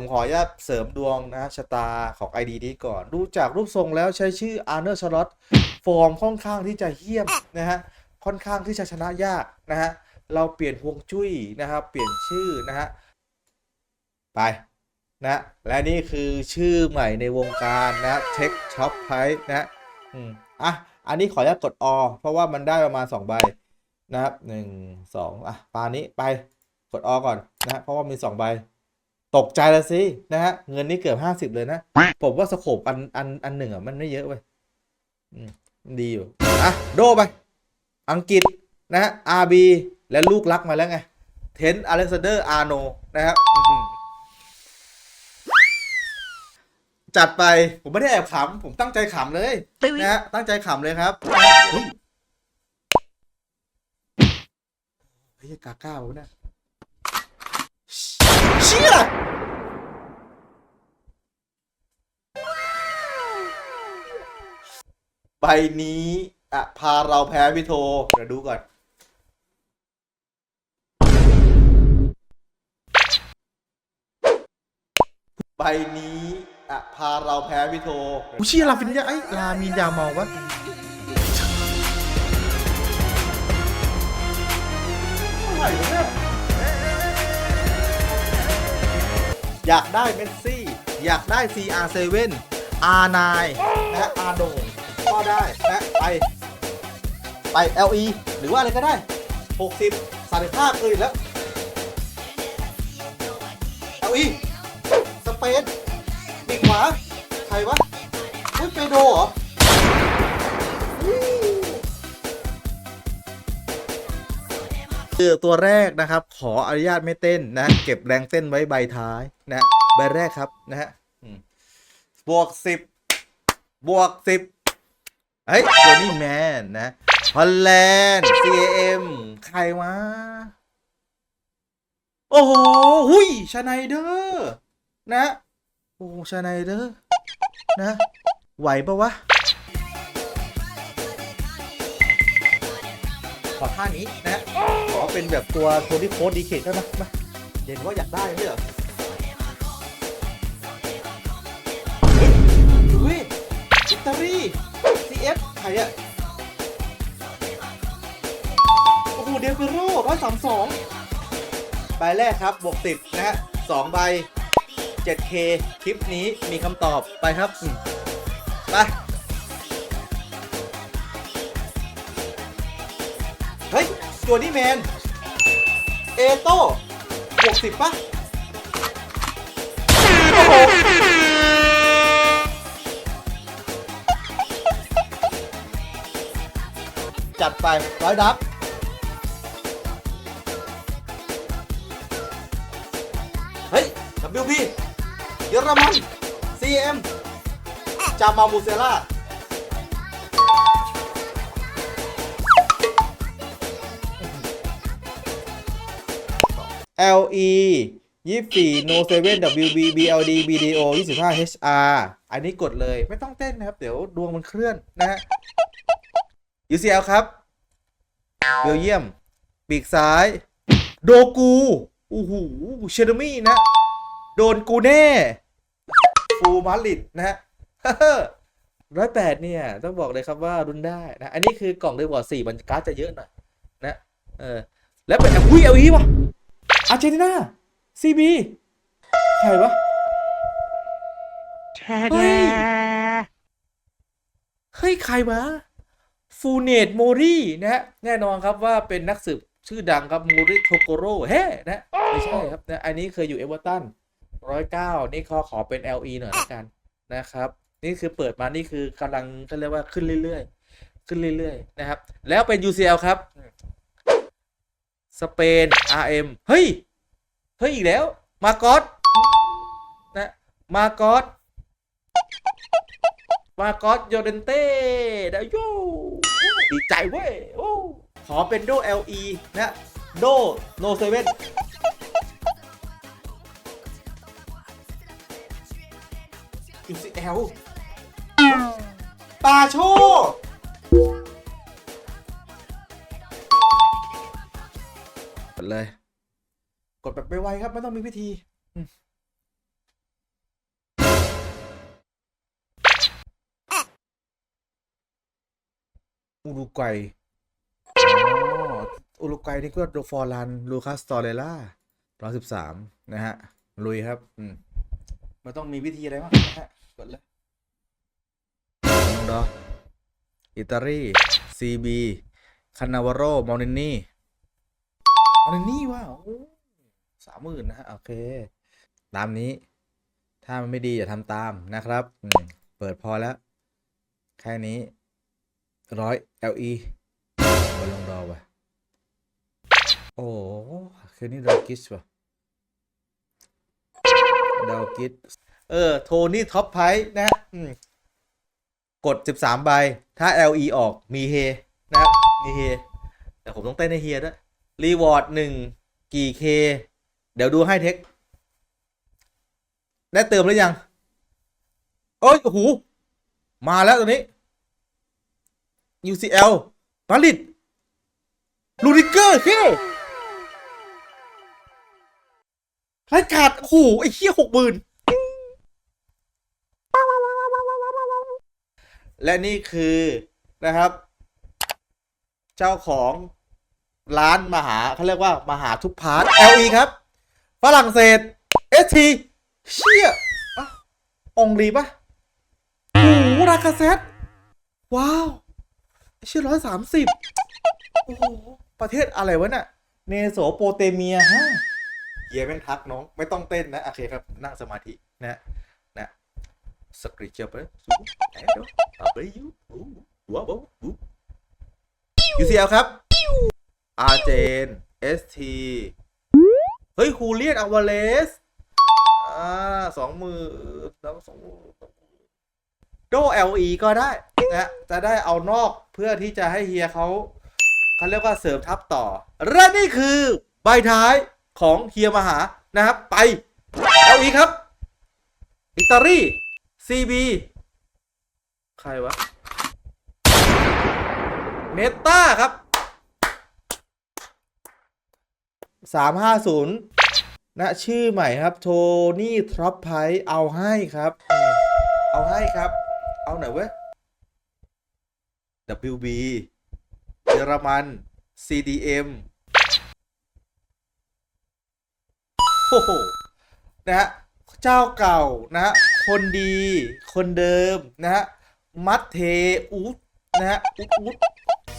ผมขออนุญาตเสริมดวงนะฮะชะตาของ ID นี้ก่อน ดูจากรูปทรงแล้วใช้ชื่ออาร์เนอร์ชาร์ลอตฟอร์มค่อนข้างที่จะเฮี้ยมนะฮะค่อนข้างที่จะชนะยากนะฮะเราเปลี่ยนฮวงจุ้ยนะครับเปลี่ยนชื่อนะฮะไปนะและนี่คือชื่อใหม่ในวงการนะเช็คช็อปไพรส์นะอืมอะอันนี้ขออนุญาตกดอเพราะว่ามันได้ประมาณ2ใบนะครับหนึ่งสองอะปานี้ไปกดอก่อนนะฮะเพราะว่ามี2ใบ ตกใจแล้วสินะฮะ เงินนี่เกือบ50เลยนะ ผมว่าสโคปอันอันอันหนึ่งอะมันไม่เยอะเว้ยอืมดีอยู่ อะ โดไป อังกฤษนะฮะ RB และลูกรักมาแล้วไง เทนอเล็กซานเดอร์อาร์โนนะครับอื้อหือจัดไปผมไม่ได้แอบขำ ผมตั้งใจขำเลยนะฮะตั้งใจขำเลยครับเฮ้ยเฮ้ยกาก้าวะเนี่ย ใบนี้อะพาเราแพ้พี่โทเดี๋ยวดูก่อน ใบนี้อะพาเราแพ้พี่โทกูเชี่ยลาฟินยาไอ้ยลามีนยามองวะอะไรวะเนี่ยอยากได้เมสซี่ อยากได้ CR7 R9 นะ R โด่ง ก็ได้นะไป ไป LE หรือว่าอะไรก็ได้ 60 35อื่นแล้ว LE สเปนปีกขวาใครวะอุ้ยเปโดเหรอคือตัวแรกนะครับขออนุญาตไม่เต้นนะ เก็บแรงเต้นไว้ใบท้ายนะใบแรกครับนะฮะบวกสิบบวกสิบ เฮ้ยตัวนี้แมนนะฮอลแลนด์ CAM ใครวะ โอ้โหหุยชาไนเดอร์นะ โอ้ชาไนเดอร์นะ ไหวปะวะ ขอท่านี้นะ ขอเป็นแบบตัวตัวที่โค้ดดีเคทได้ไหมมาเห็นว่าอยากได้ไม่เหรอเฮ้ยอิตาลี ใครอะโอ้โหเดลเปโร่ร้อยสามสองใบแรกครับบวกติดนะฮะสองใบ 7K คลิปนี้มีคำตอบไปครับ ไป เฮ้ยตัวนี้แมน เอโต้บวกสิบปะโอ้โห จัดไปร้อยดับเฮ้ย WP เยอรมัน CM จามามูเซล่า LE 24 No 7 WB BLD BDO 25 HR อันนี้กดเลยไม่ต้องเต้นนะครับ เดี๋ยวดวงมันเคลื่อนนะฮะ UCL ครับ เบลเยียม ปีกซ้าย โดกูโอ้โหเชอร์มี่นะ โดนกูแน่ ฟูมาริดนะฮะร้อยแปดเนี่ย ต้องบอกเลยครับว่ารุนได้นะ อันนี้คือกล่องเดวอร์สี่มันการ์ดจะเยอะหน่อยนะ เออ แล้วเป็นอุ้ยเอลีวะอาร์เจนตินาซีบีใครวะเฮ้ย เฮ้ย ใครวะ ฟูเนตโมรีนะฮะแน่นอนครับว่าเป็นนักสืบชื่อดังครับโมริโทโกโร่เฮ้นะไม่ใช่ครับนะอันนี้เคยอยู่เอเวอร์ตันร้อยเก้านี่ขอขอเป็น LE หน่อยละกันนะครับ นี่คือเปิดมานี่คือกำลังเขาเรียกว่าขึ้นเรื่อยๆ ขึ้นเรื่อยๆ นะครับ แล้วเป็น UCL ครับ สเปน RM เฮ้ย เฮ้ย อีกแล้ว มากอสนะมากอส มากอสโยเดนเต้ดายูดีใจเว้ยโอ้ขอเป็นโด LE นะโดโนเซเว่น UCL ปาโชกดเลย กดแบบไวครับ ไม่ต้องมีพิธี อุรุกวัยอ๋ออุรุกวัยนี่ก็โดฟอร์ลันลูคัสตอเรล่าร้อยสิบสามนะฮะ ลุยครับ อืมมันต้องมีวิธีอะไรบ้างนะฮะ กดเลยน้องดออิตาลีซีบีคานาวาโรมอนินี่มอนินี่ว้าวสามหมื่นนะฮะ โอเค ตามนี้ ถ้ามันไม่ดีอย่าทำตามนะครับอืมเปิดพอแล้ว แค่นี้ ร้อย LE บอลลงดอว่ะ โอ้คืนนี้ดาวกิชว่ะดาวกิชเออ โทนี่ท็อปไพนะกด 13 ใบ ถ้า LE ออกมีเฮ นะครับ มีเฮ แต่ผมต้องเต้นให้เฮียด้วย รีวอร์ดหนึ่งกี่เค เดี๋ยวดูให้เทค ได้เติมหรือยัง เอ้ย โอ้โห มาแล้วตัวนี้ UCL มาลิดลูดิเกอร์เฮ้รายการโอ้โหไอ้เหี้ยหกหมื่นและนี่คือนะครับ เจ้าของร้านมหาเขาเรียกว่ามหาทุกพาร์ท LE ครับ ฝรั่งเศส ST เชี่ยอองรีปะโอ้ราคาเซตว้าว เชี่ยร้อยสามสิบโอ้โหประเทศอะไรวะเนี่ยเนโสโปเตเมียฮะเฮียแม่งทักน้อง ไม่ต้องเต้นนะ โอเคครับ นั่งสมาธินะนะสกริเจอร์ไปสูแอนโดอับเบยูว้าว UCL ครับอาร์เจน ST เฮ้ยฮูเลียนอวาเลสอ่าสองมือแล้วสองมือ โด LE ก็ได้นะจะได้เอานอกเพื่อที่จะให้เฮียเขาเขาเรียกว่าเสริมทัพต่อ และนี่คือใบท้ายของเฮียมหานะครับ ไป LE ครับ อิตาลี CB ใครวะเนต้าครับสามห้าศูนย์นะชื่อใหม่ครับ โทนี่ทรัพไพเอาให้ครับ เอาให้ครับ เอาไหนอยเว้ย WB เยอรมัน CDM โอ้โห นะฮะ เจ้าเก่านะฮะ คนดี คนเดิมนะฮะ มัดเทอูดนะฮะอูดอูด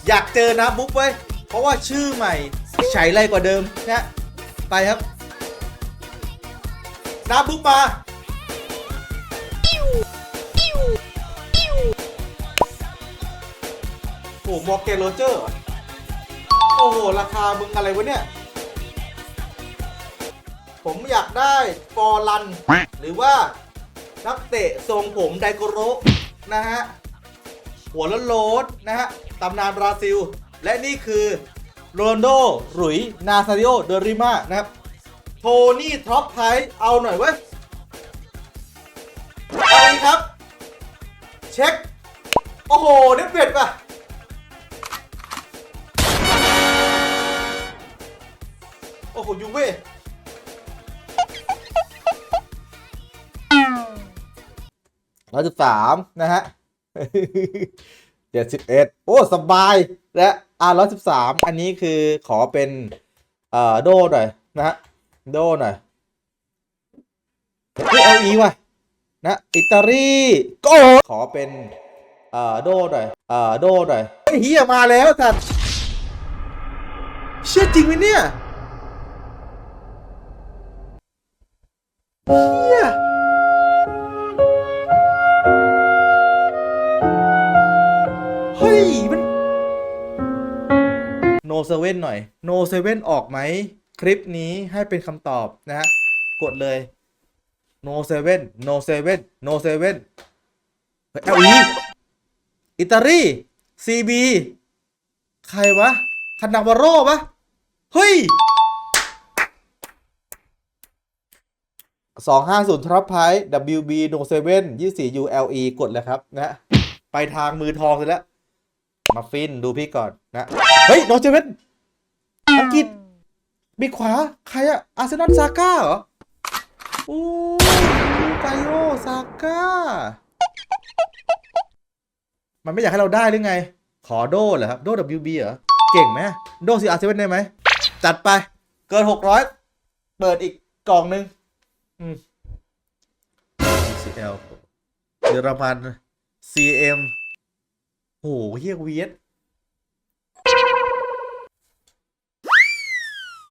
อยากเจอนะบุ๊กไว้ยเพราะว่าชื่อใหม่ใช้ไรกว่าเดิมนะฮะไปครับน้ำบุ๊กมา อ้โหมอร์เกนโรเจอร์ โอ้โห ราคามึงอะไรวะเนี่ย ผมอยากได้ฟอร์ลัน หรือว่านักเตะทรงผมไดโกโรนะฮะ หัวล้นโลดนะฮะ ตำนานบราซิล และนี่คือโรนโดหรุย นาซาริโอ เดริมานะครับ โทนี่ท็อปไทเอาหน่อยเว้ยอาอีกครับ เช็ค โอ้โหเน็ตเบ็ดป่ะ อ้โหยูเว่ร้อยสิบสามนะฮะเจ็ดสิบเอ็ดโอ้ สบาย และอ่าร้อยสิบสามอันนี้คือขอเป็น เอ่อ โดหน่อย นะฮะ โดหน่อยเฮ้ยเอาอีว่ะ นะ อิตาลีก็ ขอเป็น เอ่อ โดหน่อย เอ่อ โดหน่อยเฮียมาแล้วสัตว์เชื่อจริงไหมเนี่ย เฮียเฮ้ย มัน โนเซเว่นหน่อย โนเซเว่นออกไหม คลิปนี้ให้เป็นคำตอบนะฮะ กดเลย โนเซเว่นโนเซเว่นโนเซเว่นเอลีอิตาลีซีบี ใครวะคานาวาโร่ปะเฮ้ย 250ทรัพไพ WB โนเซเว่นยี่สี่ ULE กดเลยครับนะ ไปทางมือทองเลยแล้ว มาฟินดูพี่ก่อนนะ เฮ้ย โนเซเว่นอังกฤษบิขวา ใครอะอาร์เซนอลซาก้าเหรออู้ไกโยซาก้า มันไม่อยากให้เราได้หรือไง ขอโดเหรอครับ โด WB เหรอ เก่งไหมโดซีอาร์เซนอลได้ไหม จัดไป เกิน 600 เปิดอีกกล่องหนึ่ง ECL เยอรมัน CM โหเฮียเวียด